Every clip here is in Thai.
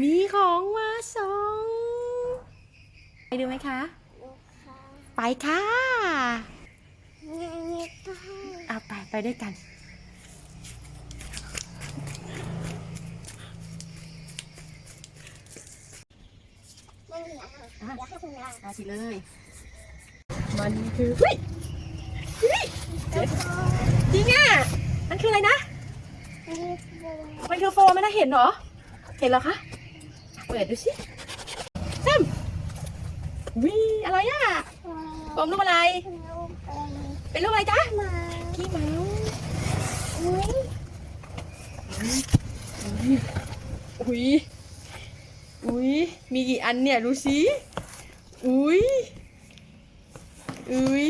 มีของมาส่งไปดูไหมคะลูกค้าไปค่ะนี่นี่ก็ให้เอาไปไปด้วยกันไม่มีอาหารเดี๋ยวให้คุณนาอาสิเลย มันคือเฮ้ยเฮ้ยจริงอะมันคืออะไรนะนี่คือมันคือโฟมไหมนะเห็นเหรอ เห็นเหรอคะ เปิดดูสิแซมวิอะไรอะโฟมรูปอะไรลูกเป็นเป็นรูปอะไรจ๊ะหมาขี้เมาอุ้ยอุ้ยอุ้ยมีกี่อันเนี่ยดูสิอุ้ยอุ้ย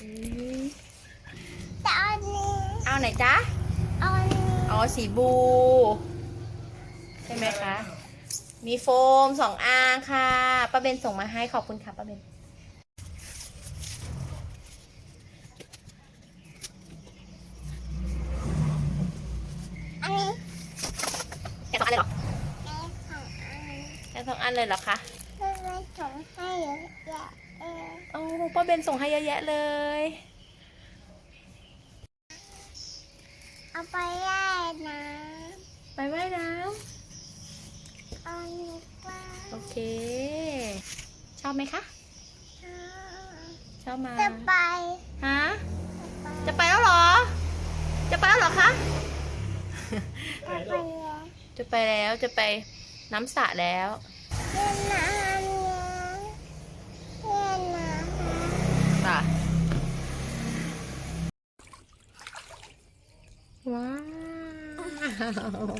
อุ๊ยแต่อันนี้เอาไหนจ๊ะเอา อันนี้อ๋อ สีบู ใช่ไหมคะ มีโฟมสองอันค่ะ ป้าเบนส่งมาให้ขอบคุณค่ะป้าเบน อันนี้แค่สองอันเลยเหรอแม่ของอันแค่สองอันเลยเหรอคะ เพื่อนส่งให้เยอะแยะเออโอ้ป้าเบนส่งให้เยอะแยะเลย เอาไปได้นะ ไปว่ายน้ เอาอันนี้ว่าำโอ เค ชอบไหมคะ ชอบมาจะไปฮะจะไปแล้วเหรอ จะไปแล้วเหรอคะจะไปแล้วจะไปแล้วจะไปน้ำสระแล้วเล่นน้ำเนี่ยเล่นน้ำค่ะว้าว